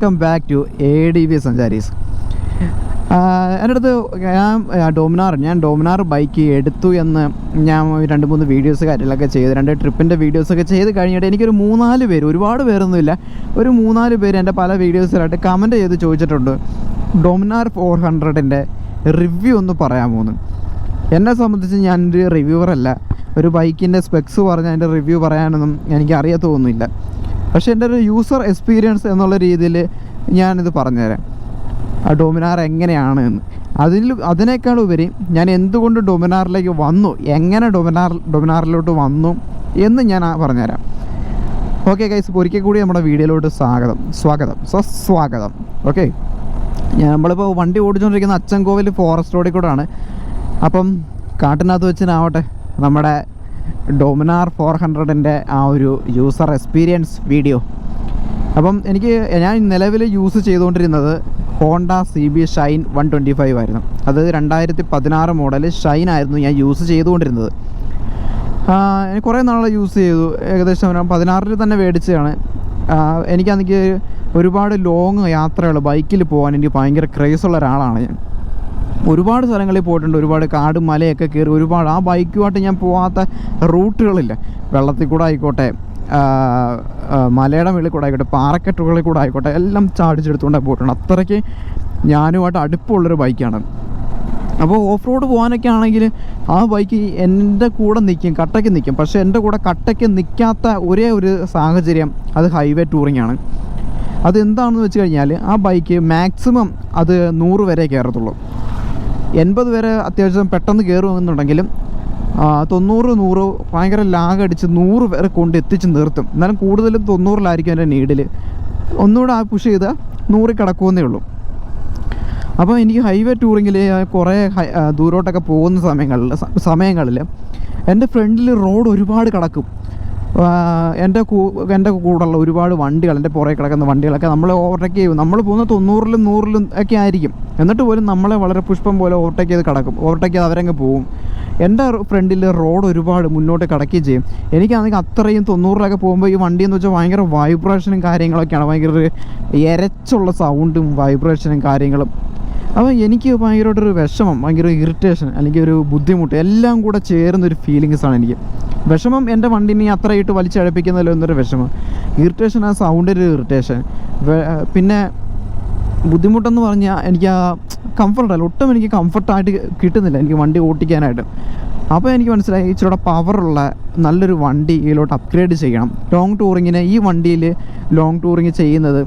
Welcome back to A D V Sancharis എന്റെ അടുത്ത് ഞാൻ ഡോമിനാർ ഞാൻ ഡോമിനാർ ബൈക്ക് എടുത്തു എന്ന് ഞാൻ രണ്ട് മൂന്ന് വീഡിയോസ് കാര്യങ്ങളൊക്കെ ചെയ്ത്. രണ്ട് ട്രിപ്പിന്റെ വീഡിയോസൊക്കെ ചെയ്ത് കഴിഞ്ഞിട്ട് എനിക്കൊരു മൂന്നാൽ പേര് ഒരുപാട് പേരൊന്നുമില്ല ഒരു മൂന്നാൽ പേര് എന്റെ പല വീഡിയോസിലായിട്ട് കമന്റ് ചെയ്ത് ചോദിച്ചിട്ടുണ്ട്. ഡോമിനാർ ഫോർ ഹൺഡ്രഡിന്റെ റിവ്യൂ ഒന്ന് പറയാമോ എന്ന് എന്നെ സംബന്ധിച്ച് ഞാനൊരു റിവ്യൂവർ അല്ല. ഒരു ബൈക്കിന്റെ സ്പെക്സ് പറഞ്ഞ് അതിന്റെ റിവ്യൂ പറയാനൊന്നും എനിക്ക് അറിയത്തൊന്നുമില്ല പക്ഷേ എന്റെ ഒരു യൂസർ എക്സ്പീരിയൻസ് എന്നുള്ള രീതിയിൽ ഞാനിത് പറഞ്ഞുതരാം. ആ ഡൊമിനാർ എങ്ങനെയാണ് എന്ന്. അതിൽ അതിനേക്കാൾ ഉപരി ഞാൻ എന്തുകൊണ്ട് ഡൊമിനാറിലേക്ക് വന്നു എങ്ങനെ ഡൊമിനാർ ഡൊമിനാറിലോട്ട് വന്നു എന്ന് ഞാൻ പറഞ്ഞുതരാം. ഓക്കെ ഗൈസ് ഒരിക്കൽ കൂടി നമ്മുടെ വീഡിയോയിലോട്ട് സ്വാഗതം. സ്വാഗതം. സ്വസ്വാഗതം ഓക്കെ ഞാൻ നമ്മളിപ്പോൾ വണ്ടി ഓടിച്ചുകൊണ്ടിരിക്കുന്ന അച്ചൻകോവിൽ ഫോറസ്റ്റ് റോഡിൽ കൂടെയാണ്. അപ്പം കാട്ടിനകത്ത് വെച്ചിനാവട്ടെ നമ്മുടെ ഡൊമിനാർ ഫോർ ഹൺഡ്രഡിന്റെ ആ ഒരു യൂസർ എക്സ്പീരിയൻസ് വീഡിയോ. അപ്പം എനിക്ക് ഞാൻ നിലവിൽ യൂസ് ചെയ്തുകൊണ്ടിരുന്നത് Honda C B shine one twenty five ആയിരുന്നു. അത് രണ്ടായിരത്തി പതിനാറ് മോഡൽ ഷൈൻ ആയിരുന്നു ഞാൻ യൂസ് ചെയ്തുകൊണ്ടിരുന്നത്. കുറേ നാൾ യൂസ് ചെയ്തു. ഏകദേശം പതിനാറിൽ തന്നെ മേടിച്ചതാണ്. എനിക്കാണെങ്കിൽ ഒരുപാട് ലോങ് യാത്രകൾ ബൈക്കിൽ പോകാൻ എനിക്ക് ഭയങ്കര ക്രേസുള്ള ഒരാളാണ് ഞാൻ. ഒരുപാട് സ്ഥലങ്ങളിൽ പോയിട്ടുണ്ട്. ഒരുപാട് കാടും മലയൊക്കെ കയറി ഒരുപാട് ആ ബൈക്കുമായിട്ട് ഞാൻ പോകാത്ത റൂട്ടുകളില്ല. വെള്ളത്തിൽ കൂടെ ആയിക്കോട്ടെ മലയുടെ മുകളിൽ കൂടെ ആയിക്കോട്ടെ പാറക്കെട്ടുകളിൽ കൂടെ ആയിക്കോട്ടെ എല്ലാം ചാടിച്ചെടുത്തുകൊണ്ടേ പോയിട്ടുണ്ട് അത്രയ്ക്ക് ഞാനുമായിട്ട് അടുപ്പമുള്ളൊരു ബൈക്കാണ്. അപ്പോൾ ഓഫ് റോഡ് പോകാനൊക്കെ ആണെങ്കിൽ ആ ബൈക്ക് എന്റെ കൂടെ നിൽക്കും കട്ടയ്ക്ക് നിൽക്കും. പക്ഷേ എന്റെ കൂടെ കട്ടയ്ക്ക് നിൽക്കാത്ത ഒരേ ഒരു സാഹചര്യം അത് ഹൈവേ ടൂറിംഗ് ആണ്. അതെന്താണെന്ന് വെച്ച് കഴിഞ്ഞാൽ ആ ബൈക്ക് മാക്സിമം അത് നൂറ് വരെ കയറത്തുള്ളൂ. എൺപത് വരെ അത്യാവശ്യം പെട്ടെന്ന് കയറുമെന്നുണ്ടെങ്കിലും തൊണ്ണൂറ് നൂറ് ഭയങ്കര ലാഗ് അടിച്ച് നൂറ് വരെ കൊണ്ട് എത്തിച്ച് നിർത്തും. എന്നാലും കൂടുതലും തൊണ്ണൂറിലായിരിക്കും എന്റെ നീഡിൽ ഒന്നുകൂടെ ആ പുഷ് ചെയ്താൽ നൂറിൽ കിടക്കുമെന്നേ ഉള്ളൂ. അപ്പോൾ എനിക്ക് ഹൈവേ ടൂറിങ്ങിൽ കുറേ ദൂരോട്ടൊക്കെ പോകുന്ന സമയങ്ങളിൽ സമയങ്ങളിൽ എന്റെ ഫ്രണ്ടിൽ റോഡ് ഒരുപാട് കിടക്കും. എന്റെ കൂ എന്റെ കൂടെയുള്ള ഒരുപാട് വണ്ടികൾ എന്റെ പുറകെ കിടക്കുന്ന വണ്ടികളൊക്കെ നമ്മൾ ഓവർടേക്ക് ചെയ്യും. നമ്മൾ പോകുന്ന തൊണ്ണൂറിലും നൂറിലും ഒക്കെ ആയിരിക്കും. എന്നിട്ട് പോലും നമ്മളെ വളരെ പുഷ്പം പോലെ ഓവർടേക്ക് ചെയ്ത് കിടക്കും. ഓവർടേക്ക് ചെയ്ത് അവരങ്ങ് പോവും. എന്റെ ഫ്രണ്ടിൽ റോഡ് ഒരുപാട് മുന്നോട്ട് കിടക്കുകയും ചെയ്യും. എനിക്കാണെങ്കിൽ അത്രയും തൊണ്ണൂറിലൊക്കെ പോകുമ്പോൾ ഈ വണ്ടി എന്ന് വെച്ചാൽ ഭയങ്കര വൈബ്രേഷനും കാര്യങ്ങളൊക്കെയാണ്. ഭയങ്കര ഒരു എരച്ചുള്ള സൗണ്ടും വൈബ്രേഷനും കാര്യങ്ങളും. അപ്പോൾ എനിക്ക് ഭയങ്കരമായിട്ടൊരു വിഷമം ഭയങ്കര ഇറിറ്റേഷൻ അല്ലെങ്കിൽ ഒരു ബുദ്ധിമുട്ട് എല്ലാം കൂടെ ചേർന്നൊരു ഫീലിങ്സാണ് എനിക്ക്. വിഷമം എന്റെ വണ്ടിനെ അത്രയിട്ട് വലിച്ചഴപ്പിക്കുന്നതിൽ എന്നൊരു വിഷമം. ഇറിറ്റേഷൻ ആ സൗണ്ടിന്റെ ഇറിറ്റേഷൻ പിന്നെ ബുദ്ധിമുട്ടെന്ന് പറഞ്ഞാൽ എനിക്ക് ആ കംഫർട്ടല്ല ഒട്ടും എനിക്ക് കംഫർട്ടായിട്ട് കിട്ടുന്നില്ല. എനിക്ക് വണ്ടി ഓട്ടിക്കാനായിട്ട്. അപ്പോൾ എനിക്ക് മനസ്സിലായി ഇച്ചിരൂടെ പവറുള്ള നല്ലൊരു വണ്ടി ഇതിലോട്ട് അപ്ഗ്രേഡ് ചെയ്യണം. ലോങ് ടൂറിങ്ങിന് ഈ വണ്ടിയിൽ ലോങ് ടൂറിങ് ചെയ്യുന്നത്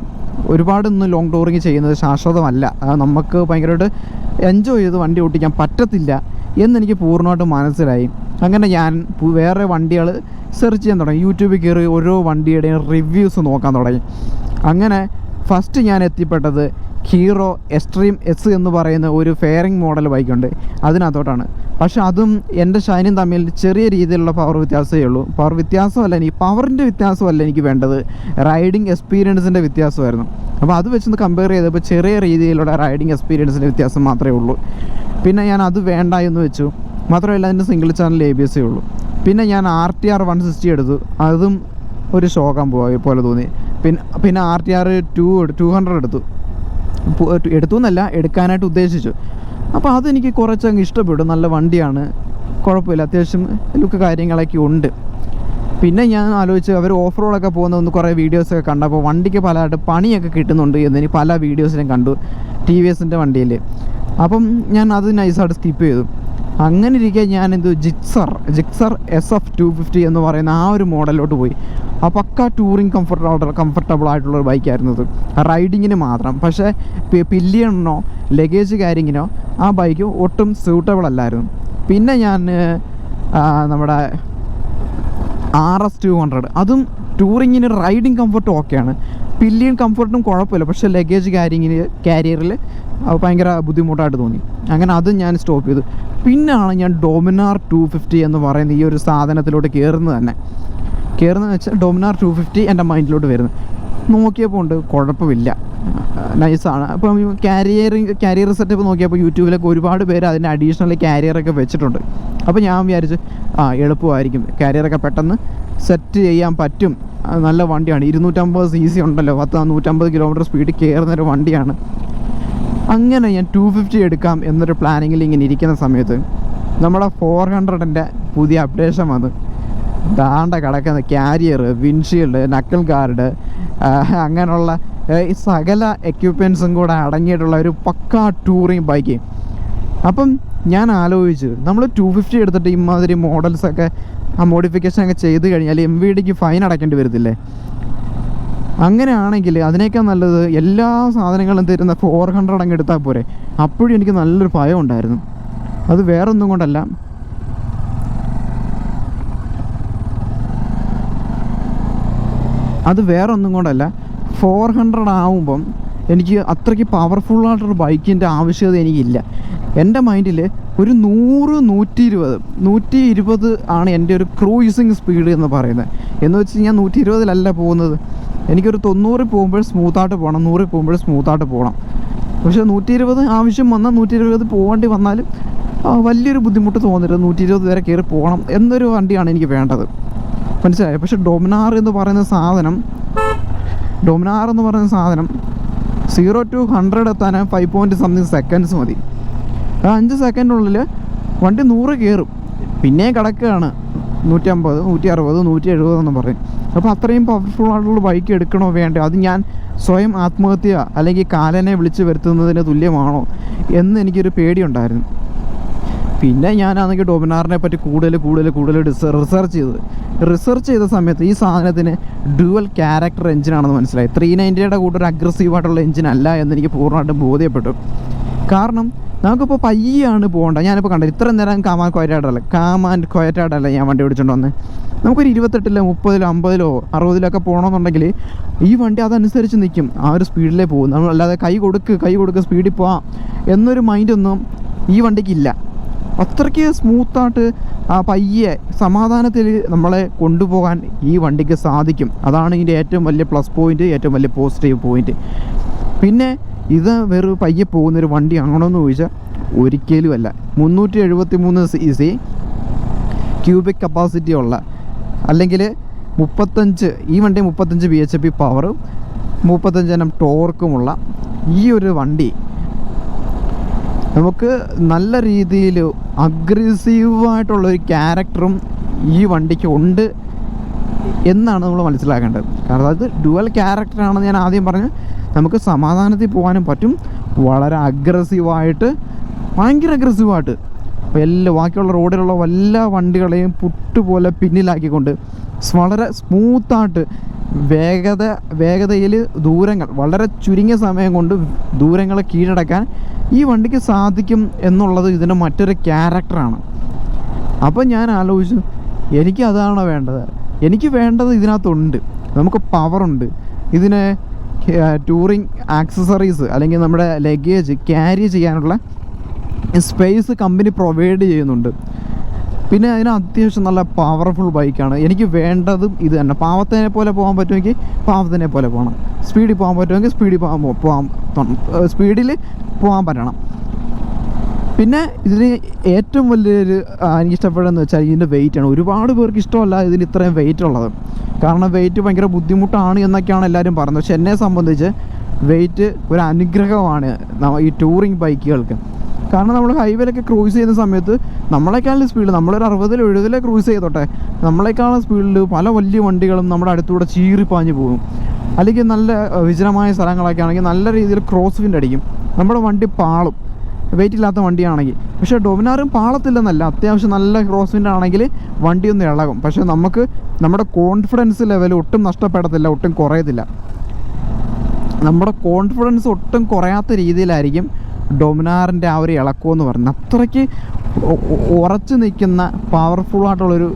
ഒരുപാടൊന്നും ലോങ് ടൂറിങ് ചെയ്യുന്നത് ശാശ്വതമല്ല. നമുക്ക് ഭയങ്കരമായിട്ട് എൻജോയ് ചെയ്ത് വണ്ടി ഓട്ടിക്കാൻ പറ്റത്തില്ല എന്നെനിക്ക് പൂർണമായിട്ട് മനസ്സിലായി. അങ്ങനെ ഞാൻ വേറെ വണ്ടികൾ സെർച്ച് ചെയ്യാൻ തുടങ്ങി. യൂട്യൂബിൽ കയറി ഓരോ വണ്ടിയുടെയും റിവ്യൂസ് നോക്കാൻ തുടങ്ങി. അങ്ങനെ ഫസ്റ്റ് ഞാൻ എത്തിപ്പെട്ടത് ഹീറോ എക്സ്ട്രീം എസ് എന്ന് പറയുന്ന ഒരു ഫെയറിംഗ് മോഡൽ ബൈക്കുണ്ട് അതിനകത്തോട്ടാണ്. പക്ഷേ അതും എന്റെ ഷൈനും തമ്മിൽ ചെറിയ രീതിയിലുള്ള പവർ വ്യത്യാസമേ ഉള്ളൂ. പവർ വ്യത്യാസമല്ല എനിക്ക് പവറിന്റെ വ്യത്യാസമല്ല എനിക്ക് വേണ്ടത്. റൈഡിങ് എക്സ്പീരിയൻസിന്റെ വ്യത്യാസമായിരുന്നു. അപ്പോൾ അത് വെച്ചൊന്ന് കമ്പയർ ചെയ്തപ്പോൾ ചെറിയ രീതിയിലുള്ള റൈഡിങ് എക്സ്പീരിയൻസിന്റെ വ്യത്യാസം മാത്രമേ ഉള്ളൂ. പിന്നെ ഞാൻ അത് വേണ്ട എന്ന് വെച്ചു. മാത്രമല്ല അതിന്റെ single channel A B S ഉള്ളൂ. പിന്നെ ഞാൻ R T R one sixty എടുത്തു. അതും ഒരു ഷോക്കാൻ പോയ പോലെ തോന്നി. പിന്നെ പിന്നെ R T R two two hundred എടുത്തു. എടുത്തു എന്നല്ല എടുക്കാനായിട്ട് ഉദ്ദേശിച്ചു. അപ്പോൾ അതെനിക്ക് കുറച്ചങ്ങ് ഇഷ്ടപ്പെട്ടു. നല്ല വണ്ടിയാണ്. കുഴപ്പമില്ല. അത്യാവശ്യം ലുക്ക് കാര്യങ്ങളൊക്കെ ഉണ്ട്. പിന്നെ ഞാൻ ആലോചിച്ച് അവർ ഓഫ് റോഡൊക്കെ പോകുന്ന ഒന്ന് കുറേ വീഡിയോസൊക്കെ കണ്ടപ്പോൾ വണ്ടിക്ക് പലതായിട്ട് പണിയൊക്കെ കിട്ടുന്നുണ്ട് എന്ന് പല വീഡിയോസിലും കണ്ടു. ടി വി എസിന്റെ വണ്ടിയിൽ അപ്പം ഞാൻ അത് നൈസായിട്ട് സ്കിപ്പ് ചെയ്തു. അങ്ങനെ ഇരിക്കെ ഞാനിത് Gixxer Gixxer S F two fifty എന്ന് പറയുന്ന ആ ഒരു മോഡലിലോട്ട് പോയി. ആ പക്ക ടൂറിങ് കംഫർട്ടബിൾ കംഫർട്ടബിൾ ആയിട്ടുള്ള ഒരു ബൈക്കായിരുന്നത് റൈഡിങ്ങിന് മാത്രം. പക്ഷേ പില്ലിയണിനോ ലഗേജ് കാര്യങ്ങിനോ ആ ബൈക്ക് ഒട്ടും സ്യൂട്ടബിൾ അല്ലായിരുന്നു. പിന്നെ ഞാൻ നമ്മുടെ ആർ എസ് ടു ഹൺഡ്രഡ് അതും ടൂറിങ്ങിന് റൈഡിങ് കംഫർട്ടും ഓക്കെയാണ് പില്ലിയൻ കംഫർട്ടും കുഴപ്പമില്ല. പക്ഷെ ലഗേജ് ക്യാരിങ്ങിന് ക്യാരിയറിൽ ഭയങ്കര ബുദ്ധിമുട്ടായിട്ട് തോന്നി. അങ്ങനെ അതും ഞാൻ സ്റ്റോപ്പ് ചെയ്തു. പിന്നാണ് ഞാൻ ഡൊമിനാർ ടു ഫിഫ്റ്റി എന്ന് പറയുന്ന ഈ ഒരു സാധനത്തിലോട്ട് കയറുന്നത് തന്നെ. കയറുന്നതെന്ന് വെച്ചാൽ ഡൊമിനാർ ടു ഫിഫ്റ്റി എന്റെ മൈൻഡിലോട്ട് വരുന്നത്. നോക്കിയപ്പോൾ ഉണ്ട് കുഴപ്പമില്ല. നൈസാണ് അപ്പം ക്യാരിയറിങ് ക്യാരിയർ സെറ്റപ്പ് നോക്കിയപ്പോൾ യൂട്യൂബിലൊക്കെ ഒരുപാട് പേര് അതിന്റെ അഡീഷണൽ ക്യാരിയറൊക്കെ വെച്ചിട്ടുണ്ട്. അപ്പോൾ ഞാൻ വിചാരിച്ചു ആ എളുപ്പമായിരിക്കും. ക്യാരിയറൊക്കെ പെട്ടെന്ന് സെറ്റ് ചെയ്യാൻ പറ്റും. നല്ല വണ്ടിയാണ്. ഇരുന്നൂറ്റമ്പത് സി സി ഉണ്ടല്ലോ. പത്ത് നൂറ്റമ്പത് കിലോമീറ്റർ സ്പീഡിൽ കയറുന്നൊരു വണ്ടിയാണ്. അങ്ങനെ ഞാൻ ടു ഫിഫ്റ്റി എടുക്കാം എന്നൊരു പ്ലാനിങ്ങിൽ ഇങ്ങനെ ഇരിക്കുന്ന സമയത്ത് നമ്മുടെ ഫോർ ഹൺഡ്രഡിന്റെ പുതിയ അപ്ഡേഷൻ വന്ന്. ദാണ്ട കിടക്കുന്ന ക്യാരിയർ വിൻഷീൽഡ് നക്കൽ ഗാർഡ് അങ്ങനെയുള്ള ഈ സകല എക്യുപ്മെൻസും കൂടെ അടങ്ങിയിട്ടുള്ള ഒരു പക്കാ ടൂറിങ് ബൈക്ക് അപ്പം ഞാൻ ആലോചിച്ചു. നമ്മൾ ടു ഫിഫ്റ്റി എടുത്തിട്ട് ഇമാതിരി മോഡൽസൊക്കെ ആ മോഡിഫിക്കേഷൻ ഒക്കെ ചെയ്ത് കഴിഞ്ഞാൽ എം വി ഡിക്ക് ഫൈൻ അടയ്ക്കേണ്ടി വരത്തില്ലേ? അങ്ങനെയാണെങ്കിൽ അതിനേക്കാൾ നല്ലത് എല്ലാ സാധനങ്ങളും തരുന്ന ഫോർ ഹൺഡ്രഡ് അങ്ങ് എടുത്താൽ പോരെ. അപ്പോഴും എനിക്ക് നല്ലൊരു ഭയം ഉണ്ടായിരുന്നു. അത് വേറൊന്നും കൊണ്ടല്ല. അത് വേറൊന്നും കൊണ്ടല്ല. ഫോർ ഹൺഡ്രഡ് ആവുമ്പം എനിക്ക് അത്രയ്ക്ക് പവർഫുള്ളായിട്ടൊരു ബൈക്കിന്റെ ആവശ്യകത എനിക്കില്ല. എന്റെ മൈൻഡിൽ ഒരു നൂറ് നൂറ്റി ഇരുപത് നൂറ്റി ഇരുപത് ആണ് എന്റെ ഒരു ക്രൂയിസിങ് സ്പീഡ് എന്ന് പറയുന്നത്. എന്ന് വെച്ച് ഞാൻ നൂറ്റി ഇരുപതിലല്ല പോകുന്നത്. എനിക്കൊരു തൊണ്ണൂറിൽ പോകുമ്പോൾ സ്മൂത്തായിട്ട് പോകണം നൂറിൽ പോകുമ്പോൾ സ്മൂത്തായിട്ട് പോകണം. പക്ഷേ നൂറ്റി ഇരുപത് ആവശ്യം വന്നാൽ നൂറ്റി ഇരുപത് പോകേണ്ടി വന്നാലും വലിയൊരു ബുദ്ധിമുട്ട് തോന്നരുത്. നൂറ്റി ഇരുപത് വരെ കയറി പോകണം എന്നൊരു വണ്ടിയാണ് എനിക്ക് വേണ്ടത്. മനസ്സിലായോ? പക്ഷെ ഡൊമിനാർ എന്ന് പറയുന്ന സാധനം ഡൊമിനാർ എന്ന് പറയുന്ന സാധനം സീറോ ടു ഹൺഡ്രഡ് എത്താൻ ഫൈവ് പോയിന്റ് സംതിങ് സെക്കൻഡ്സ് മതി. ആ അഞ്ച് സെക്കൻഡിനുള്ളിൽ വണ്ടി നൂറ് കയറും പിന്നെയും കിടക്കുകയാണ്. നൂറ്റമ്പത് നൂറ്റി അറുപത് നൂറ്റി എഴുപത് എന്ന് പറയും. അപ്പോൾ അത്രയും പവർഫുൾ ആയിട്ടുള്ള ബൈക്ക് എടുക്കണോ വേണ്ടോ? അത് ഞാൻ സ്വയം ആത്മഹത്യ അല്ലെങ്കിൽ കാലനെ വിളിച്ച് വരുത്തുന്നതിന് തുല്യമാണോ എന്ന് എനിക്കൊരു പേടിയുണ്ടായിരുന്നു. പിന്നെ ഞാനാണെങ്കിൽ ഡൊമിനാറിനെ പറ്റി കൂടുതൽ കൂടുതൽ കൂടുതൽ റിസർച്ച് ചെയ്തത്. റിസർച്ച് ചെയ്ത സമയത്ത് ഈ സാധനത്തിന് ഡ്യുവൽ ക്യാരക്ടർ എഞ്ചിനാണെന്ന് മനസ്സിലായി. ത്രീ നയന്റിയുടെ കൂടെ ഒരു അഗ്രസീവ് ആയിട്ടുള്ള എഞ്ചിൻ അല്ല എന്ന് എനിക്ക് പൂർണമായിട്ടും ബോധ്യപ്പെട്ടു. കാരണം നമുക്കിപ്പോൾ പയ്യാണ് പോകേണ്ട. ഞാനിപ്പോൾ കണ്ടത് ഇത്ര നേരം കാമാൻ കൊയറ്റാടല്ല കാമാൻ കൊയറ്റാടല്ല ഞാൻ വണ്ടി ഓടിച്ചോണ്ട് വന്ന്. നമുക്കൊരു ഇരുപത്തെട്ടിലോ മുപ്പതിലോ അമ്പതിലോ അറുപതിലോ ഒക്കെ പോകണമെന്നുണ്ടെങ്കിൽ ഈ വണ്ടി അതനുസരിച്ച് നിൽക്കും ആ ഒരു സ്പീഡിലേ പോകും. നമ്മൾ അല്ലാതെ കൈ കൊടുക്ക് കൈ കൊടുക്ക് സ്പീഡിൽ പോവാം എന്നൊരു മൈൻഡൊന്നും ഈ വണ്ടിക്കില്ല അത്രയ്ക്ക് സ്മൂത്തായിട്ട് ആ പയ്യെ സമാധാനത്തിൽ നമ്മളെ കൊണ്ടുപോകാൻ ഈ വണ്ടിക്ക് സാധിക്കും. അതാണ് ഇതിന്റെ ഏറ്റവും വലിയ പ്ലസ് പോയിന്റ് ഏറ്റവും വലിയ പോസിറ്റീവ് പോയിന്റ്. പിന്നെ ഇത് വെറും പയ്യെ പോകുന്നൊരു വണ്ടി എന്ന് ചോദിച്ചാൽ ഒരിക്കലും അല്ല. മുന്നൂറ്റി എഴുപത്തി മൂന്ന് സി സി ക്യൂബിക് കപ്പാസിറ്റി ഉള്ള അല്ലെങ്കിൽ മുപ്പത്തഞ്ച് ഈ വണ്ടി മുപ്പത്തഞ്ച് ബി എച്ച് പി പവറും മുപ്പത്തഞ്ച് എണ്ണം ടോർക്കുമുള്ള ഈ ഒരു വണ്ടി നമുക്ക് നല്ല രീതിയിൽ അഗ്രസീവായിട്ടുള്ളൊരു ക്യാരക്ടറും ഈ വണ്ടിക്ക് ഉണ്ട് എന്നാണ് നമ്മൾ മനസ്സിലാക്കേണ്ടത്. കാരണം അത് ഡുവൽ ക്യാരക്ടറാണെന്ന് ഞാൻ ആദ്യം പറഞ്ഞു നമുക്ക് സമാധാനത്തിൽ പോകാനും പറ്റും. വളരെ അഗ്രസീവായിട്ട് ഭയങ്കര അഗ്രസീവായിട്ട് എല്ലാ ബാക്കിയുള്ള റോഡിലുള്ള എല്ലാ വണ്ടികളെയും പുട്ടുപോലെ പിന്നിലാക്കിക്കൊണ്ട് വളരെ സ്മൂത്തായിട്ട് വേഗത വേഗതയിൽ ദൂരങ്ങൾ വളരെ ചുരുങ്ങിയ സമയം കൊണ്ട് ദൂരങ്ങളെ കീഴടക്കാൻ ഈ വണ്ടിക്ക് സാധിക്കും എന്നുള്ളത് ഇതിന്റെ മറ്റൊരു ക്യാരക്ടറാണ് അപ്പം ഞാൻ ആലോചിച്ചു എനിക്ക് അതാണ് വേണ്ടത്? എനിക്ക് വേണ്ടത് ഇതിനകത്തുണ്ട്. നമുക്ക് പവറുണ്ട് ഇതിന് ടൂറിങ് ആക്സസറീസ് അല്ലെങ്കിൽ നമ്മുടെ ലഗേജ് ക്യാരി ചെയ്യാനുള്ള സ്പേസ് കമ്പനി പ്രൊവൈഡ് ചെയ്യുന്നുണ്ട്. പിന്നെ അതിന് അത്യാവശ്യം നല്ല പവർഫുൾ ബൈക്കാണ്. എനിക്ക് വേണ്ടതും ഇത് തന്നെ. പാവത്തിനെ പോലെ പോകാൻ പറ്റുമെങ്കിൽ പാവത്തിനെ പോലെ പോകണം. സ്പീഡിൽ പോകാൻ പറ്റുമെങ്കിൽ സ്പീഡിൽ പോകാൻ പോകാൻ സ്പീഡിൽ പോകാൻ പറ്റണം. പിന്നെ ഇതിന് ഏറ്റവും വലിയൊരു എനിക്കിഷ്ടപ്പെടുന്നത് വെച്ചാൽ ഇതിന്റെ വെയിറ്റാണ്. ഒരുപാട് പേർക്ക് ഇഷ്ടമല്ല ഇതിന് ഇത്രയും വെയിറ്റ് ഉള്ളത് കാരണം വെയിറ്റ് ഭയങ്കര ബുദ്ധിമുട്ടാണ് എന്നൊക്കെയാണ് എല്ലാവരും പറയുന്നത്. പക്ഷെ എന്നെ സംബന്ധിച്ച് വെയിറ്റ് ഒരു അനുഗ്രഹമാണ് ഈ ടൂറിങ് ബൈക്കുകൾക്ക് കാരണം നമ്മൾ ഹൈവേയിലൊക്കെ ക്രൂസ് ചെയ്യുന്ന സമയത്ത് നമ്മളെക്കാളും സ്പീഡ് നമ്മളൊരു അറുപതിൽ എഴുപതിലെ ക്രൂസ് ചെയ്തോട്ടെ നമ്മളെക്കാളും സ്പീഡിൽ പല വലിയ വണ്ടികളും നമ്മുടെ അടുത്തൂടെ ചീറിപ്പാഞ്ഞ് പോകും. അല്ലെങ്കിൽ നല്ല വിജനമായ സ്ഥലങ്ങളൊക്കെ ആണെങ്കിൽ നല്ല രീതിയിൽ ക്രോസ് വിൻഡ് അടിക്കും. നമ്മുടെ വണ്ടി പാളും. വെയിറ്റ് ഇല്ലാത്ത വണ്ടിയാണെങ്കിൽ. പക്ഷേ ഡൊമിനാറും പാളത്തില്ലെന്നല്ല. അത്യാവശ്യം നല്ല ക്രോസ് വിൻഡ് ആണെങ്കിൽ വണ്ടി ഒന്ന് ഇളകും. പക്ഷേ നമുക്ക് നമ്മുടെ കോൺഫിഡൻസ് ലെവൽ ഒട്ടും നഷ്ടപ്പെടത്തില്ല ഒട്ടും കുറയത്തില്ല. നമ്മുടെ കോൺഫിഡൻസ് ഒട്ടും കുറയാത്ത രീതിയിലായിരിക്കും ഡൊമിനാറിന്റെ ആ ഒരു ഇളക്കമെന്ന് പറയുന്നത്. അത്രയ്ക്ക് ഉറച്ചു നിൽക്കുന്ന പവർഫുൾ ആയിട്ടുള്ളൊരു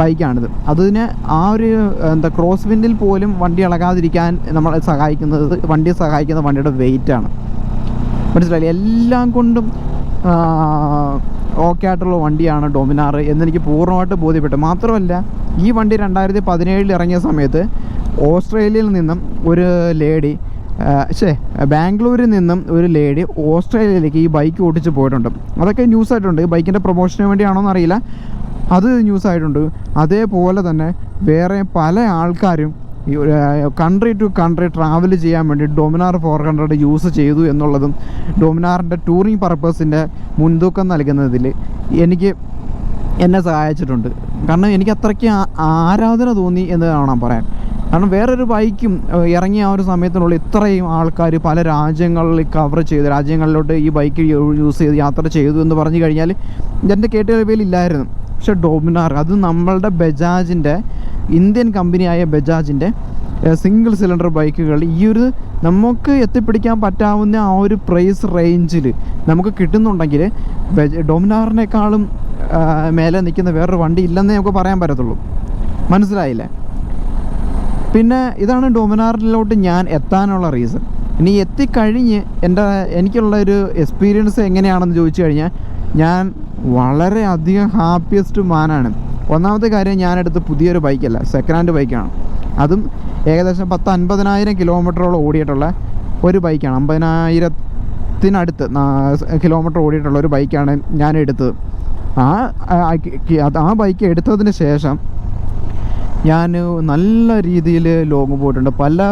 ബൈക്കാണിത് അതിന് ആ ഒരു എന്താ ക്രോസ് വിൻഡിൽ പോലും വണ്ടി ഇളകാതിരിക്കാൻ നമ്മളെ സഹായിക്കുന്നത് വണ്ടിയെ സഹായിക്കുന്ന വണ്ടിയുടെ വെയിറ്റാണ് മനസ്സിലായില്ലേ? എല്ലാം കൊണ്ടും ഓക്കെ ആയിട്ടുള്ള വണ്ടിയാണ് ഡൊമിനാർ എന്നെനിക്ക് പൂർണമായിട്ട് ബോധ്യപ്പെട്ടു. മാത്രമല്ല ഈ വണ്ടി രണ്ടായിരത്തി പതിനേഴിൽ ഇറങ്ങിയ സമയത്ത് ഓസ്ട്രേലിയയിൽ നിന്നും ഒരു ലേഡി ശേ ബാംഗ്ലൂരിൽ നിന്നും ഒരു ലേഡി ഓസ്ട്രേലിയയിലേക്ക് ഈ ബൈക്ക് ഓടിച്ച് പോയിട്ടുണ്ട്. അതൊക്കെ ന്യൂസ് ആയിട്ടുണ്ട്. ബൈക്കിന്റെ പ്രൊമോഷന് വേണ്ടിയാണോ എന്നറിയില്ല അത് ന്യൂസ് ആയിട്ടുണ്ട്. അതേപോലെ തന്നെ വേറെ പല ആൾക്കാരും ഈ കൺട്രി ടു കൺട്രി ട്രാവൽ ചെയ്യാൻ വേണ്ടി ഡൊമിനാർ ഫോർ ഹൺഡ്രഡ് യൂസ് ചെയ്തു എന്നുള്ളതും ഡൊമിനാറിന്റെ ടൂറിങ് പർപ്പസിന്റെ മുൻതൂക്കം നൽകുന്നതിൽ എനിക്ക് എന്നെ സഹായിച്ചിട്ടുണ്ട്. കാരണം എനിക്ക് അത്രയ്ക്ക് ആരാധന തോന്നി എന്ന് വേണം പറയാൻ. കാരണം വേറൊരു ബൈക്കും ഇറങ്ങിയ ആ ഒരു സമയത്തിനുള്ളിൽ ഇത്രയും ആൾക്കാർ പല രാജ്യങ്ങളിൽ കവർ ചെയ്ത് രാജ്യങ്ങളിലോട്ട് ഈ ബൈക്ക് യൂസ് ചെയ്ത് യാത്ര ചെയ്തു എന്ന് പറഞ്ഞു കഴിഞ്ഞാൽ എന്റെ കേട്ടുകേൾവിയിൽ ഇല്ലായിരുന്നു. പക്ഷെ ഡോമിനാർ അത് നമ്മളുടെ ബജാജിന്റെ ഇന്ത്യൻ കമ്പനിയായ ബജാജിന്റെ സിംഗിൾ സിലിണ്ടർ ബൈക്കുകൾ ഈ ഒരു നമുക്ക് എത്തിപ്പിടിക്കാൻ പറ്റാവുന്ന ആ ഒരു പ്രൈസ് റേഞ്ചിൽ നമുക്ക് കിട്ടുന്നുണ്ടെങ്കിൽ ഡോമിനാറിനേക്കാളും മേലെ നിൽക്കുന്ന വേറൊരു വണ്ടി ഇല്ലെന്നേ നമുക്ക് പറയാൻ പറ്റത്തുള്ളൂ. മനസ്സിലായില്ലേ? പിന്നെ ഇതാണ് ഡൊമിനാറിലോട്ട് ഞാൻ എത്താനുള്ള റീസൺ. ഇനി എത്തിക്കഴിഞ്ഞ് എന്റെ എനിക്കുള്ള ഒരു എക്സ്പീരിയൻസ് എങ്ങനെയാണെന്ന് ചോദിച്ചു കഴിഞ്ഞാൽ ഞാൻ വളരെ അധികം ഹാപ്പിയസ്റ്റ് മാനാണ്. ഒന്നാമത്തെ കാര്യം ഞാനെടുത്ത് പുതിയൊരു ബൈക്കല്ല സെക്കൻഡ് ഹാൻഡ് ബൈക്കാണ് അതും ഏകദേശം പത്ത് അൻപതിനായിരം കിലോമീറ്ററോളം ഓടിയിട്ടുള്ള ഒരു ബൈക്കാണ് അമ്പതിനായിരത്തിനടുത്ത് കിലോമീറ്റർ ഓടിയിട്ടുള്ള ഒരു ബൈക്കാണ് ഞാൻ എടുത്തത് ആ ആ- ബൈക്ക് എടുത്തതിന് ശേഷം ഞാൻ നല്ല രീതിയിൽ ലോങ് പോയിട്ടുണ്ട്. പല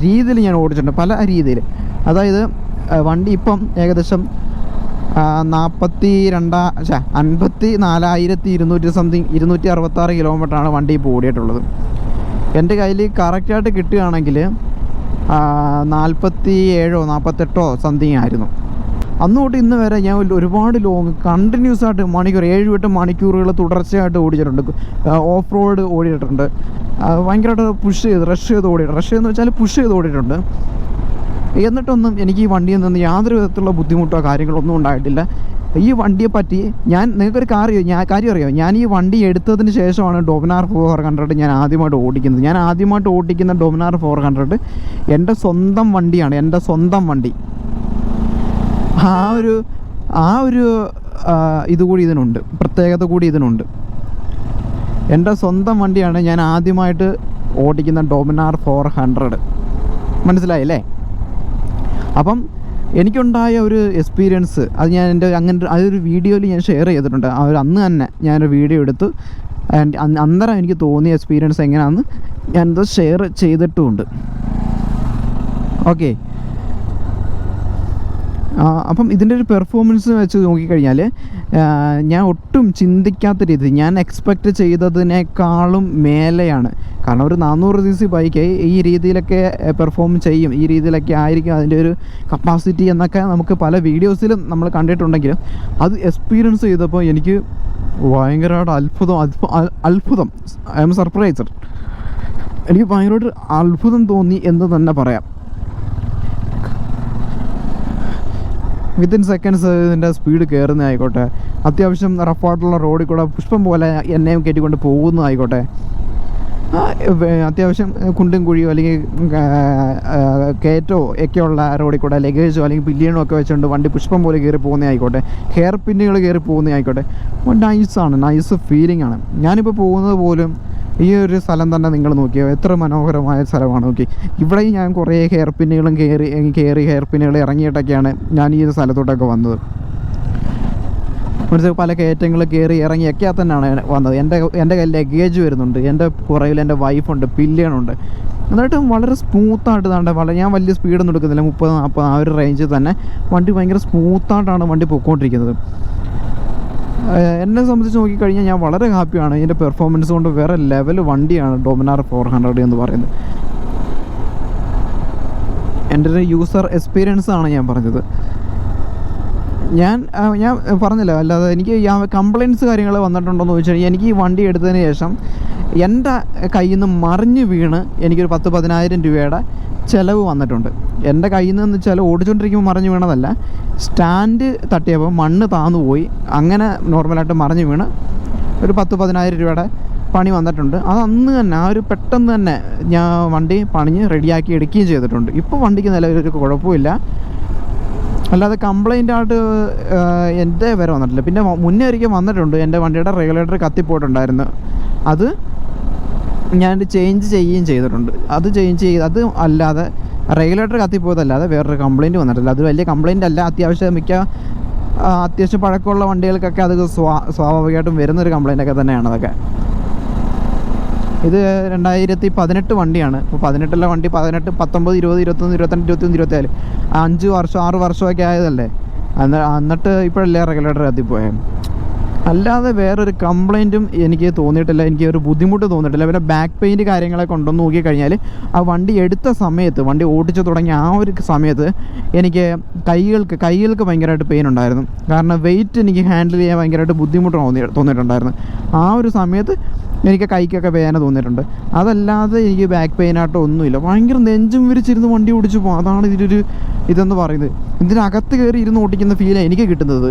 രീതിയിൽ ഞാൻ ഓടിച്ചിട്ടുണ്ട്. പല രീതിയിൽ അതായത് വണ്ടി ഇപ്പം ഏകദേശം നാൽപ്പത്തി രണ്ടാ ഛെ, അൻപത്തി നാലായിരത്തി ഇരുന്നൂറ്റി സംതിങ് ഇരുന്നൂറ്റി അറുപത്താറ് കിലോമീറ്ററാണ് വണ്ടി ഇപ്പോൾ ഓടിയിട്ടുള്ളത് എന്റെ കയ്യിൽ കറക്റ്റായിട്ട് കിട്ടുകയാണെങ്കിൽ നാൽപ്പത്തി ഏഴോ നാൽപ്പത്തെട്ടോ സംതിങ് ആയിരുന്നു. അന്ന് തൊട്ട് ഇന്ന് വരെ ഞാൻ ഒരുപാട് ലോങ് കണ്ടിന്യൂസ് ആയിട്ട് മണിക്കൂർ ഏഴ് എട്ട് മണിക്കൂറുകൾ തുടർച്ചയായിട്ട് ഓടിച്ചിട്ടുണ്ട്. ഓഫ് റോഡ് ഓടിയിട്ടുണ്ട്. ഭയങ്കരമായിട്ട് പുഷ് ചെയ്ത് റഷ് ചെയ്ത് ഓടി റഷ് എന്ന് വെച്ചാൽ പുഷ് ചെയ്ത് ഓടിയിട്ടുണ്ട്. എന്നിട്ടൊന്നും എനിക്ക് ഈ വണ്ടിയിൽ നിന്ന് യാതൊരു വിധത്തിലുള്ള ബുദ്ധിമുട്ടോ കാര്യങ്ങളോ ഒന്നും ഉണ്ടായിട്ടില്ല. ഈ വണ്ടിയെ പറ്റി ഞാൻ നിങ്ങൾക്കൊരു കാര്യം ഞാൻ കാര്യം അറിയോ? ഞാൻ ഈ വണ്ടി എടുത്തതിന് ശേഷമാണ് ഡൊമിനാർ ഫോർ ഹൺഡ്രഡ് ഞാൻ ആദ്യമായിട്ട് ഓടിക്കുന്നത്. ഞാൻ ആദ്യമായിട്ട് ഓടിക്കുന്ന ഡൊമിനാർ ഫോർ ഹൺഡ്രഡ് എന്റെ സ്വന്തം വണ്ടിയാണ്. എന്റെ സ്വന്തം വണ്ടി. ആ ഒരു ആ ഒരു ഇതുകൂടി ഇത് കൂടി ഇതിനുണ്ട്. പ്രത്യേകത കൂടി ഇതിനുണ്ട്. എന്റെ സ്വന്തം വണ്ടിയാണ് ഞാൻ ആദ്യമായിട്ട് ഓടിക്കുന്ന ഡൊമിനാർ ഫോർ ഹൺഡ്രഡ്. മനസ്സിലായില്ലേ? അപ്പം എനിക്കുണ്ടായ ഒരു എക്സ്പീരിയൻസ് അത് ഞാൻ എന്റെ അങ്ങനെ അതൊരു വീഡിയോയിൽ ഞാൻ ഷെയർ ചെയ്തിട്ടുണ്ട്. ആ ഒരു അന്ന് തന്നെ ഞാനൊരു വീഡിയോ എടുത്ത്. ആൻഡ് അന്നേരം എനിക്ക് തോന്നിയ എക്സ്പീരിയൻസ് എങ്ങനെയാണെന്ന് ഞാനത് ഷെയർ ചെയ്തിട്ടുമുണ്ട്. ഓക്കെ അപ്പം ഇതിന്റെ ഒരു പെർഫോമൻസ് വെച്ച് നോക്കിക്കഴിഞ്ഞാൽ ഞാൻ ഒട്ടും ചിന്തിക്കാത്ത രീതി ഞാൻ എക്സ്പെക്റ്റ് ചെയ്തതിനേക്കാളും മേലെയാണ്. കാരണം ഒരു നാനൂറ് സി സി ബൈക്ക് ഈ രീതിയിലൊക്കെ പെർഫോം ചെയ്യും. ഈ രീതിയിലൊക്കെ ആയിരിക്കും അതിന്റെ ഒരു കപ്പാസിറ്റി എന്നൊക്കെ നമുക്ക് പല വീഡിയോസിലും നമ്മൾ കണ്ടിട്ടുണ്ടെങ്കിലും അത് എക്സ്പീരിയൻസ് ചെയ്തപ്പോൾ എനിക്ക് ഭയങ്കരമായിട്ട് അത്ഭുതം അത്ഭു- അത്ഭുതം. I'm surprised. എനിക്ക് ഭയങ്കരമായിട്ട് അത്ഭുതം തോന്നി എന്ന് തന്നെ പറയാം. വിത്തിൻ സെക്കൻഡ്സ് ഇതിന്റെ സ്പീഡ് കയറുന്ന ആയിക്കോട്ടെ അത്യാവശ്യം റഫായിട്ടുള്ള റോഡിൽ കൂടെ പുഷ്പം പോലെ എന്നെയും കയറ്റിക്കൊണ്ട് പോകുന്ന ആയിക്കോട്ടെ അത്യാവശ്യം കുണ്ടും കുഴിയോ അല്ലെങ്കിൽ കയറ്റോ ഒക്കെയുള്ള റോഡിൽ കൂടെ ലഗേജോ അല്ലെങ്കിൽ പില്ലിയണോ ഒക്കെ വെച്ചുകൊണ്ട് വണ്ടി പുഷ്പം പോലെ കയറി പോകുന്ന ആയിക്കോട്ടെ ഹെയർ പിന്നുകൾ കയറി പോകുന്ന ആയിക്കോട്ടെ നൈസാണ് നൈസ് ഫീലിംഗ് ആണ്. ഞാനിപ്പോൾ പോകുന്നത് പോലും ഈ ഒരു സ്ഥലം തന്നെ നിങ്ങൾ നോക്കിയോ എത്ര മനോഹരമായ സ്ഥലമാണ് നോക്കി. ഇവിടെയും ഞാൻ കുറേ ഹെയർ പിന്നുകളും കയറി കയറി ഹെയർ പിന്നുകൾ ഇറങ്ങിയിട്ടൊക്കെയാണ് ഞാൻ ഈ സ്ഥലത്തോട്ടൊക്കെ വന്നത്. മനസ്സിലായി പല കയറ്റങ്ങൾ കയറി ഇറങ്ങിയൊക്കെ തന്നെയാണ് വന്നത്. എന്റെ എന്റെ കയ്യിൽ ലഗേജ് വരുന്നുണ്ട്. എന്റെ പുറകിൽ എന്റെ വൈഫുണ്ട് പില്ലിയണുണ്ട്. എന്നിട്ട് വളരെ സ്മൂത്തായിട്ട് വളരെ ഞാൻ വലിയ സ്പീഡൊന്നും എടുക്കുന്നില്ല. മുപ്പത് നാൽപ്പത് ആ ഒരു റേഞ്ചിൽ തന്നെ വണ്ടി ഭയങ്കര സ്മൂത്തായിട്ടാണ് വണ്ടി പോയിക്കൊണ്ടിരിക്കുന്നത് എന്നെ സംബന്ധിച്ച് നോക്കിക്കഴിഞ്ഞാൽ ഞാൻ വളരെ ഹാപ്പിയാണ്. ഇതിന്റെ പെർഫോമൻസ് കൊണ്ട് വേറെ ലെവൽ വണ്ടിയാണ് ഡൊമിനാർ ഫോർ ഹൺഡ്രഡ് എന്ന് പറയുന്നത്. എന്റെ ഒരു യൂസർ എക്സ്പീരിയൻസ് ആണ് ഞാൻ പറഞ്ഞത്. ഞാൻ ഞാൻ പറഞ്ഞില്ല അല്ലാതെ എനിക്ക് കംപ്ലയിൻസ് കാര്യങ്ങൾ വന്നിട്ടുണ്ടോ എന്ന് ചോദിച്ചു കഴിഞ്ഞാൽ എനിക്ക് ഈ വണ്ടി എടുത്തതിന് ശേഷം എന്റെ കയ്യിൽ നിന്ന് മറിഞ്ഞ് വീണ് എനിക്കൊരു പത്ത് പതിനായിരം രൂപയുടെ ചിലവ് വന്നിട്ടുണ്ട്. എന്റെ കയ്യിൽ നിന്ന് വെച്ചാൽ ഓടിച്ചുകൊണ്ടിരിക്കുമ്പോൾ മറിഞ്ഞ് വീണതല്ല. സ്റ്റാൻഡ് തട്ടിയപ്പോൾ മണ്ണ് താന്നു പോയി. അങ്ങനെ നോർമലായിട്ട് മറിഞ്ഞ് വീണ് ഒരു പത്ത് പതിനായിരം രൂപയുടെ പണി വന്നിട്ടുണ്ട്. അത് അന്ന് തന്നെ ആ ഒരു പെട്ടെന്ന് തന്നെ ഞാൻ വണ്ടി പണിഞ്ഞ് റെഡിയാക്കി എടുക്കുകയും ചെയ്തിട്ടുണ്ട്. ഇപ്പോൾ വണ്ടിക്ക് നിലവിലൊരു കുഴപ്പമില്ല. അല്ലാതെ കംപ്ലൈന്റ് ആയിട്ട് എന്റെ വരെ വന്നിട്ടില്ല. പിന്നെ മുന്നേ ഒരിക്കൽ വന്നിട്ടുണ്ട്. എന്റെ വണ്ടിയുടെ റെഗുലേറ്റർ കത്തിപ്പോയിട്ടുണ്ടായിരുന്നു. അത് ഞാൻ ചേഞ്ച് ചെയ്യുകയും ചെയ്തിട്ടുണ്ട്. അത് ചേഞ്ച് ചെയ്ത് അത് അല്ലാതെ റെഗുലേറ്റർ കത്തിപ്പോയതല്ലാതെ വേറൊരു കംപ്ലയിന്റ് വന്നിട്ടില്ല. അത് വലിയ കംപ്ലയിന്റ് അല്ല. അത്യാവശ്യം മിക്ക അത്യാവശ്യം പഴക്കമുള്ള വണ്ടികൾക്കൊക്കെ അത് സ്വാ സ്വാഭാവികമായിട്ടും വരുന്നൊരു കംപ്ലയിന്റ് ഒക്കെ തന്നെയാണ് അതൊക്കെ. ഇത് രണ്ടായിരത്തി പതിനെട്ട് വണ്ടിയാണ്. അപ്പോൾ പതിനെട്ടിലെ വണ്ടി പതിനെട്ട് പത്തൊമ്പത് ഇരുപത് ഇരുപത്തൊന്ന് ഇരുപത്തിരണ്ട് ഇരുപത്തൊന്ന് ഇരുപത്തിനാല്. അഞ്ച് വർഷം ആറ് വർഷമൊക്കെ ആയതല്ലേ? അന്ന് എന്നിട്ട് ഇപ്പോഴല്ലേ റെഗുലേറ്റർ കത്തിപ്പോയത് അല്ലാതെ വേറൊരു കംപ്ലൈന്റും എനിക്ക് തോന്നിയിട്ടില്ല. എനിക്ക് ഒരു ബുദ്ധിമുട്ട് തോന്നിയിട്ടില്ല. പിന്നെ ബാക്ക് പെയിന്റ് കാര്യങ്ങളൊക്കെ ഉണ്ടെന്ന് നോക്കിക്കഴിഞ്ഞാൽ ആ വണ്ടി എടുത്ത സമയത്ത് വണ്ടി ഓടിച്ചു തുടങ്ങിയ ആ ഒരു സമയത്ത് എനിക്ക് കൈകൾക്ക് കൈകൾക്ക് ഭയങ്കരമായിട്ട് പെയിൻ ഉണ്ടായിരുന്നു. കാരണം വെയിറ്റ് എനിക്ക് ഹാൻഡിൽ ചെയ്യാൻ ഭയങ്കരമായിട്ട് ബുദ്ധിമുട്ട് തോന്നി തോന്നിയിട്ടുണ്ടായിരുന്നു. ആ ഒരു സമയത്ത് എനിക്ക് കൈക്കൊക്കെ വേദന തോന്നിയിട്ടുണ്ട്. അതല്ലാതെ എനിക്ക് ബാക്ക് പെയിനായിട്ടോ ഒന്നുമില്ല ഭയങ്കര നെഞ്ചും വിരിച്ചിരുന്ന് വണ്ടി ഓടിച്ചു പോകും അതാണ് ഇതിലൊരു ഇതെന്ന് പറയുന്നത്. ഇതിനകത്ത് കയറി ഇരുന്ന് ഓടിക്കുന്ന ഫീലാണ് എനിക്ക് കിട്ടുന്നത്.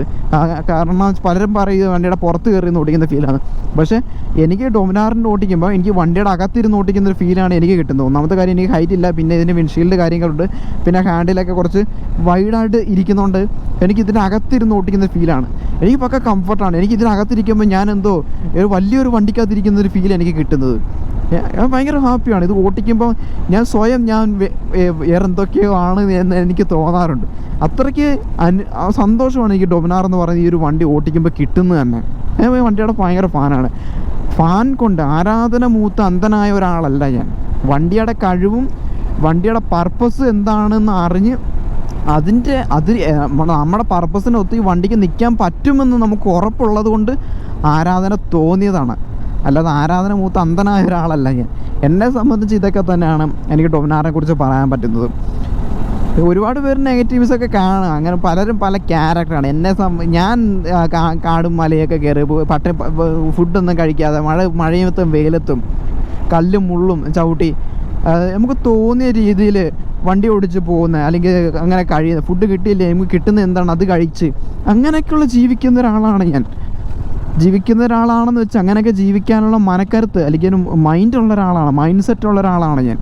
കാരണം പലരും പറയുന്നത് വണ്ടിയുടെ പുറത്ത് കയറി ഇരുന്ന് ഓടിക്കുന്ന ഫീലാണ് പക്ഷേ എനിക്ക് ഡൊമിനാറിന്റെ ഓടിക്കുമ്പോൾ എനിക്ക് വണ്ടിയുടെ അകത്തിരുന്ന് ഓടിക്കുന്ന ഒരു ഫീലാണ് എനിക്ക് കിട്ടുന്നത്. ഒന്നാമത്തെ കാര്യം എനിക്ക് ഹൈറ്റ് ഇല്ല പിന്നെ ഇതിന് വിൻഷീൽഡ് കാര്യങ്ങളുണ്ട് പിന്നെ ഹാൻഡിലൊക്കെ കുറച്ച് വൈഡായിട്ട് ഇരിക്കുന്നതുകൊണ്ട് എനിക്ക് ഇതിന്റെ അകത്തിരുന്ന് ഓടിക്കുന്ന ഫീലാണ് എനിക്ക് പക്ക കംഫർട്ടാണ് എനിക്ക് ഇതിനകത്തിരിക്കുമ്പോൾ ഞാൻ എന്തോ ഒരു വലിയൊരു വണ്ടിക്കകത്തിരിക്കുന്ന ഒരു ഫീൽ എനിക്ക് കിട്ടുന്നത്. ഞാൻ ഭയങ്കര ഹാപ്പിയാണ്. ഇത് ഓട്ടിക്കുമ്പോൾ ഞാൻ സ്വയം ഞാൻ വേറെ എന്തൊക്കെയോ ആണ് എന്ന് എനിക്ക് തോന്നാറുണ്ട്. അത്രയ്ക്ക് അനു സന്തോഷമാണ് എനിക്ക് ഡൊമിനാർ എന്ന് പറയുന്ന ഈ ഒരു വണ്ടി ഓട്ടിക്കുമ്പോൾ കിട്ടുന്നത് തന്നെ. ഞാൻ വണ്ടിയുടെ ഭയങ്കര ഫാനാണ്. ഫാൻ കൊണ്ട് ആരാധന മൂത്ത് അന്ധനായ ഒരാളല്ല ഞാൻ. വണ്ടിയുടെ കഴിവും വണ്ടിയുടെ പർപ്പസ് എന്താണെന്ന് അറിഞ്ഞ് അതിന്റെ അത് ഏ, നമ്മടെ- നമ്മുടെ പർപ്പസിനൊത്ത് ഈ വണ്ടിക്ക് നിൽക്കാൻ പറ്റുമെന്ന് നമുക്ക് ഉറപ്പുള്ളത് കൊണ്ട് ആരാധന തോന്നിയതാണ്. അല്ലാതെ ആരാധന മൂത്ത അന്ധനായ ഒരാളല്ല ഞാൻ. എന്നെ സംബന്ധിച്ച് ഇതൊക്കെ തന്നെയാണ് എനിക്ക് ഡൊമിനാറിനെ കുറിച്ച് പറയാൻ പറ്റുന്നത്. ഒരുപാട് പേര് നെഗറ്റീവ്സ് ഒക്കെ കാണും അങ്ങനെ പലരും പല ക്യാരക്ടറാണ് എന്നെ ഞാൻ കാടും മലയൊക്കെ കയറി പട്ട ഫുഡൊന്നും കഴിക്കാതെ മഴ മഴയത്തും വെയിലത്തും കല്ലും മുള്ളും ചവിട്ടി നമുക്ക് തോന്നിയ രീതിയിൽ വണ്ടി ഓടിച്ച് പോകുന്ന അല്ലെങ്കിൽ അങ്ങനെ കഴിയുന്ന ഫുഡ് കിട്ടിയില്ലേ നമുക്ക് കിട്ടുന്ന എന്താണ് അത് കഴിച്ച് അങ്ങനെയൊക്കെയുള്ള ജീവിക്കുന്ന ഒരാളാണ് ഞാൻ. ജീവിക്കുന്ന ഒരാളാണെന്ന് വെച്ച് അങ്ങനെയൊക്കെ ജീവിക്കാനുള്ള മനക്കരുത്ത് അല്ലെങ്കിൽ മൈൻഡ് ഉള്ള ഒരാളാണ് മൈൻഡ് സെറ്റ് ഉള്ള ഒരാളാണ് ഞാൻ.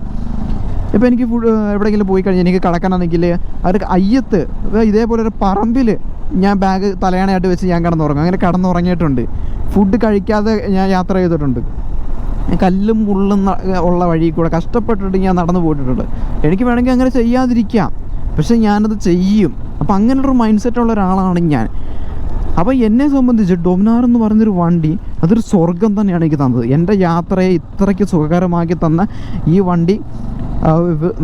ഇപ്പോൾ എനിക്ക് എവിടെയെങ്കിലും പോയി കഴിഞ്ഞാൽ എനിക്ക് കിടക്കണമെങ്കിൽ അവർക്ക് അയ്യത്ത് ഇതേപോലെ ഒരു പറമ്പിൽ ഞാൻ ബാഗ് തലയണയായിട്ട് വെച്ച് ഞാൻ കിടന്നുറങ്ങും. അങ്ങനെ കിടന്നുറങ്ങിയിട്ടുണ്ട്. ഫുഡ് കഴിക്കാതെ ഞാൻ യാത്ര ചെയ്തിട്ടുണ്ട്. കല്ലും മുള്ളും ഉള്ള വഴി കൂടെ കഷ്ടപ്പെട്ടിട്ട് ഞാൻ നടന്നു പോയിട്ടുണ്ട്. എനിക്ക് വേണമെങ്കിൽ അങ്ങനെ ചെയ്യാതിരിക്കാം. പക്ഷേ ഞാനത് ചെയ്യും. അപ്പം അങ്ങനെയുള്ളൊരു മൈൻഡ് സെറ്റ് ഉള്ള ഒരാളാണ് ഞാൻ. അപ്പോൾ എന്നെ സംബന്ധിച്ച് ഡൊമിനാർ എന്ന് പറയുന്നൊരു വണ്ടി അതൊരു സ്വർഗം തന്നെയാണ് എനിക്ക് തന്നത്. എന്റെ യാത്രയെ ഇത്രയ്ക്ക് സുഖകരമാക്കി തന്ന ഈ വണ്ടി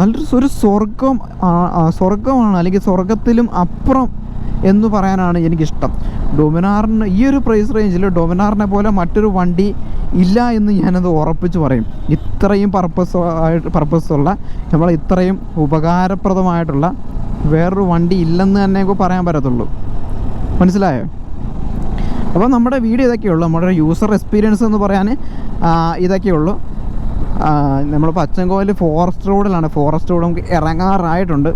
നല്ലൊരു ഒരു സ്വർഗം സ്വർഗമാണ് അല്ലെങ്കിൽ സ്വർഗത്തിലും അപ്പുറം എന്ന് പറയാനാണ് എനിക്കിഷ്ടം. ഡൊമിനാറിന് ഈ ഒരു പ്രൈസ് റേഞ്ചിൽ ഡൊമിനാറിനെ പോലെ മറ്റൊരു വണ്ടി ഇല്ല എന്ന് ഞാനത് ഉറപ്പിച്ച് പറയും. ഇത്രയും പർപ്പസ് ആയിട്ട് പർപ്പസുള്ള നമ്മൾ ഇത്രയും ഉപകാരപ്രദമായിട്ടുള്ള വേറൊരു വണ്ടി ഇല്ലെന്ന് തന്നെ പറയാൻ പറ്റത്തുള്ളൂ. മനസ്സിലായോ? അപ്പോൾ നമ്മുടെ വീഡിയോ ഇതൊക്കെയുള്ളൂ. നമ്മുടെ യൂസർ എക്സ്പീരിയൻസ് എന്ന് പറയാൻ ഇതൊക്കെയുള്ളൂ. നമ്മൾ അച്ചൻകോവിൽ ഫോറസ്റ്റ് റോഡിലാണ് ഫോറസ്റ്റ് റോഡ് നമുക്ക് ഇറങ്ങാറായിട്ടുണ്ട്.